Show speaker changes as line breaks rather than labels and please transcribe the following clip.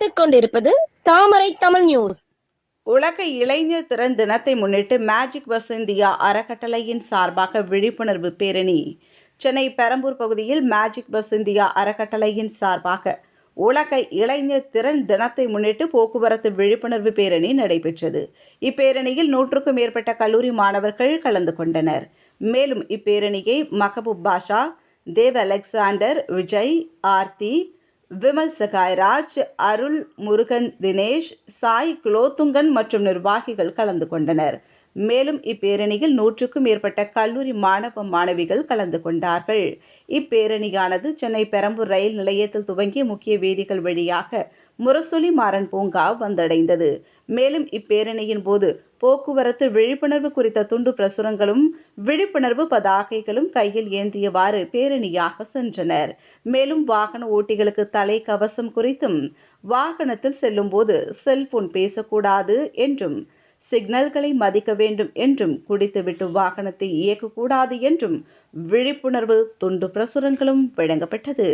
பார்த்துக் கொண்டிருப்பது தாமரை தமிழ் நியூஸ்
உலக இளைஞர் திறன் தினத்தை முன்னிட்டு மேஜிக் பஸ் இந்தியா அறக்கட்டளையின் சார்பாக விழிப்புணர்வு பேரணி. சென்னை பெரம்பூர் பகுதியில் மேஜிக் பஸ் இந்தியா அறக்கட்டளையின் சார்பாக உலக இளைஞர் திறன் தினத்தை முன்னிட்டு போக்குவரத்து விழிப்புணர்வு பேரணி நடைபெற்றது. இப்பேரணியில் நூற்றுக்கும் மேற்பட்ட கல்லூரி மாணவர்கள் கலந்து கொண்டனர். மேலும் இப்பேரணியை மஹபூப் பாஷா தேவ் அலெக்சாண்டர் விஜய் ஆர்த்தி விமல் சகாய்ராஜ் அருள் முருகன் தினேஷ் சாய் குலோத்துங்கன் மற்றும் நிர்வாகிகள் கலந்து கொண்டனர். மேலும் இப்பேரணியில் நூற்றுக்கும் மேற்பட்ட கல்லூரி மாணவ மாணவிகள் கலந்து கொண்டார்கள். இப்பேரணியானது சென்னை பெரம்பூர் ரயில் நிலையத்தில் துவங்கிய முக்கிய வீதிகள் வழியாக முரசொலி மாறன் பூங்கா வந்தடைந்தது. மேலும் இப்பேரணியின் போது போக்குவரத்து விழிப்புணர்வு குறித்த துண்டு பிரசுரங்களும் விழிப்புணர்வு பதாகைகளும் கையில் ஏந்தியவாறு பேரணியாக சென்றனர். மேலும் வாகன ஓட்டிகளுக்கு தலை கவசம் குறித்தும் வாகனத்தில் செல்லும்போது செல்போன் பேசக்கூடாது என்றும் சிக்னல்களை மதிக்க வேண்டும் என்றும் குடித்துவிட்டு வாகனத்தை இயக்கக்கூடாது என்றும் விழிப்புணர்வு துண்டு பிரசுரங்களும் வழங்கப்பட்டது.